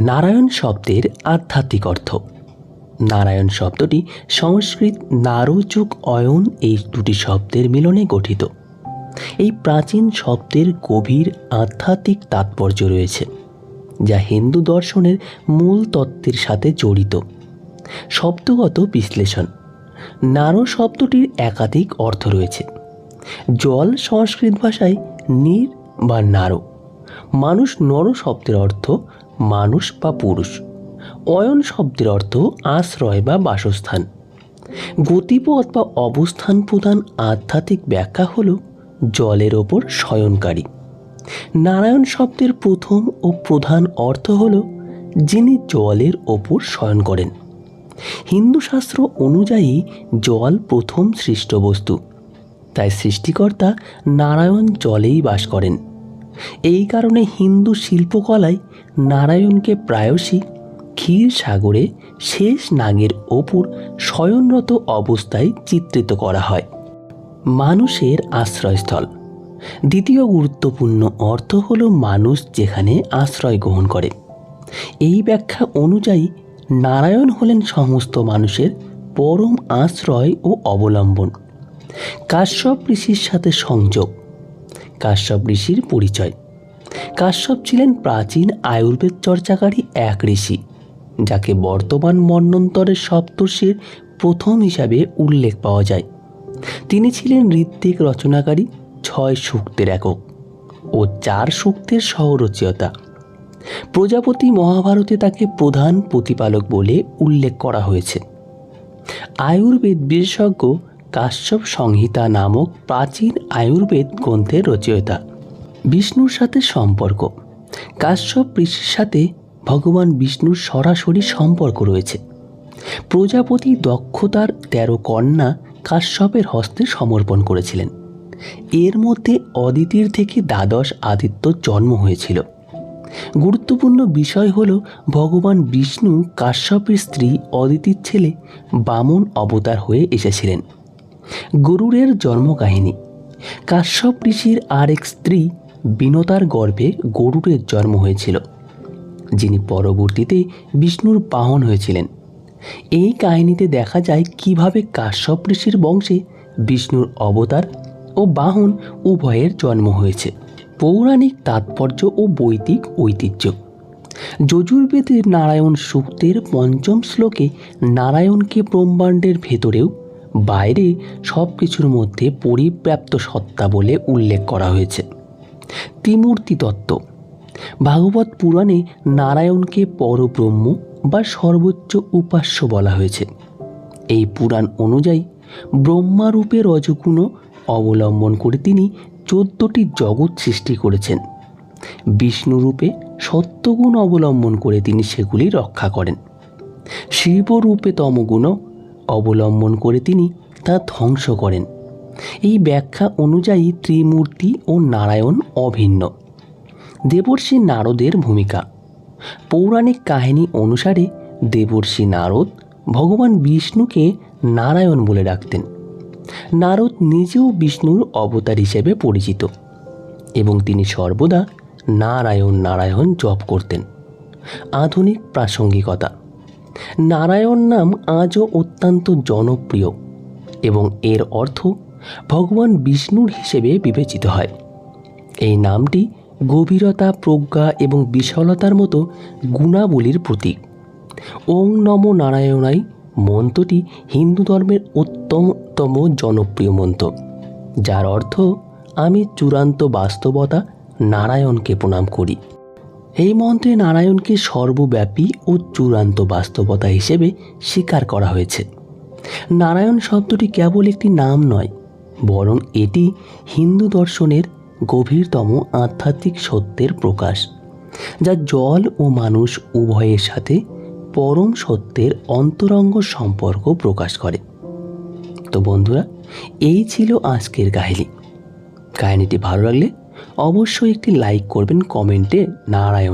নারায়ণ শব্দের আধ্যাত্মিক অর্থ। নারায়ণ শব্দটি সংস্কৃত নারোচুক অয়ন এই দুটি শব্দের মিলনে গঠিত। এই প্রাচীন শব্দের গভীর আধ্যাত্মিক তাৎপর্য রয়েছে, যা হিন্দু দর্শনের মূল তত্ত্বের সাথে জড়িত। শব্দগত বিশ্লেষণ। নারো শব্দটির একাধিক অর্থ রয়েছে। জল সংস্কৃত ভাষায় নীর বা নারো। মানুষ নর শব্দের অর্থ মানুষ বা পুরুষ। অয়ন শব্দের অর্থ আশ্রয় বা বাসস্থান। গতিপথ বা অবস্থান প্রধান আধ্যাত্মিক ব্যাখ্যা হল জলের ওপর শয়নকারী। নারায়ণ শব্দের প্রথম ও প্রধান অর্থ হল যিনি জলের ওপর শয়ন করেন। হিন্দু শাস্ত্র অনুযায়ী জল প্রথম সৃষ্ট বস্তু। তাই সৃষ্টিকর্তা নারায়ণ জলেই বাস করেন। এই কারণে হিন্দু শিল্পকলায় নারায়ণকে প্রায়শই ক্ষীর সাগরে শেষ নাগের ওপর শয়নরত অবস্থায় চিত্রিত করা হয়। মানুষের আশ্রয়স্থল। দ্বিতীয় গুরুত্বপূর্ণ অর্থ হল মানুষ যেখানে আশ্রয় গ্রহণ করে। এই ব্যাখ্যা অনুযায়ী নারায়ণ হলেন সমস্ত মানুষের পরম আশ্রয় ও অবলম্বন। কাশ্যপ ঋষির সাথে সংযোগ। কাশ্যপ ঋষির পরিচয়। কাশ্যপ ছিলেন প্রাচীন আয়ুর্বেদ চর্চাকারী এক ঋষি, যাকে বর্তমান মন্বন্তরের সপ্তর্ষির প্রথম হিসাবে উল্লেখ পাওয়া যায়। তিনি ছিলেন ঋত্বিক রচনাকারী ছয় সূক্তের একক ও চার সূক্তের সহরচয়িতা। প্রজাপতি মহাভারতে তাকে প্রধান প্রতিপালক বলে উল্লেখ করা হয়েছে। আয়ুর্বেদ বিশেষজ্ঞ কাশ্যপ সংহিতা নামক প্রাচীন আয়ুর্বেদ গ্রন্থের রচয়িতা। বিষ্ণুর সাথে সম্পর্ক। কাশ্যপ ঋষির সাথে ভগবান বিষ্ণুর সরাসরি সম্পর্ক রয়েছে। প্রজাপতি দক্ষতার তেরো কন্যা কাশ্যপের হস্তে সমর্পণ করেছিলেন। এর মধ্যে অদিতির থেকে দ্বাদশ আদিত্য জন্ম হয়েছিল। গুরুত্বপূর্ণ বিষয় হল ভগবান বিষ্ণু কাশ্যপের স্ত্রী অদিতির ছেলে বামন অবতার হয়ে এসেছিলেন। গরুরের জন্মকাহিনী। কাশ্যপ ঋষির আরেক স্ত্রী বিনতার গর্ভে গরুরের জন্ম হয়েছিল, যিনি পরবর্তীতে বিষ্ণুর বাহন হয়েছিলেন। এই কাহিনীতে দেখা যায় কীভাবে কাশ্যপ ঋষির বংশে বিষ্ণুর অবতার ও বাহন উভয়ের জন্ম হয়েছে। পৌরাণিক তাৎপর্য ও বৈদিক ঐতিহ্য। যজুর্বেদের নারায়ণ সূক্তের পঞ্চম শ্লোকে নারায়ণকে ব্রহ্মাণ্ডের ভেতরেও বাইরে সব কিছুর মধ্যে পরিব্যাপ্ত সত্তা বলে উল্লেখ করা হয়েছে। ত্রিমূর্তি তত্ত্ব। ভাগবত পুরাণে নারায়ণকে পরব্রহ্ম বা সর্বোচ্চ উপাস্য বলা হয়েছে। এই পুরাণ অনুযায়ী ব্রহ্মারূপে রজগুণ অবলম্বন করে তিনি চোদ্দটি জগৎ সৃষ্টি করেছেন। বিষ্ণুরূপে সত্যগুণ অবলম্বন করে তিনি সেগুলি রক্ষা করেন। শিবরূপে তমগুণ অবলম্বন করে তিনি তা ধ্বংস করেন। এই ব্যাখ্যা অনুযায়ী ত্রিমূর্তি ও নারায়ণ অভিন্ন। দেবর্ষি নারদের ভূমিকা। পৌরাণিক কাহিনী অনুসারে দেবর্ষি নারদ ভগবান বিষ্ণুকে নারায়ণ বলে ডাকতেন। নারদ নিজেও বিষ্ণুর অবতার হিসেবে পরিচিত এবং তিনি সর্বদা নারায়ণ নারায়ণ জপ করতেন। আধুনিক প্রাসঙ্গিকতা। নারায়ণ নাম আজও অত্যন্ত জনপ্রিয় এবং এর অর্থ ভগবান বিষ্ণুর হিসেবে বিবেচিত হয়। এই নামটি গভীরতা, প্রজ্ঞা এবং বিশালতার মতো গুণাবলীর প্রতীক। ওং নম নারায়ণাই মন্ত্রটি হিন্দু ধর্মের উত্তমতম জনপ্রিয় মন্ত্র, যার অর্থ আমি চূড়ান্ত বাস্তবতা নারায়ণকে প্রণাম করি। এই মন্ত্রে নারায়ণকে সর্বব্যাপী ও চূড়ান্ত বাস্তবতা হিসেবে স্বীকার করা হয়েছে। নারায়ণ শব্দটি কেবল একটি নাম নয়, বরং এটি হিন্দু দর্শনের গভীরতম আধ্যাত্মিক সত্যের প্রকাশ, যা জল ও মানুষ উভয়ের সাথে পরম সত্যের অন্তরঙ্গ সম্পর্ক প্রকাশ করে। তো বন্ধুরা, এই ছিল আজকের কাহিনী। কাহিনীটি ভালো লাগলে অবশ্যই একটি লাইক করবেন কমেন্টে নারায়ণ।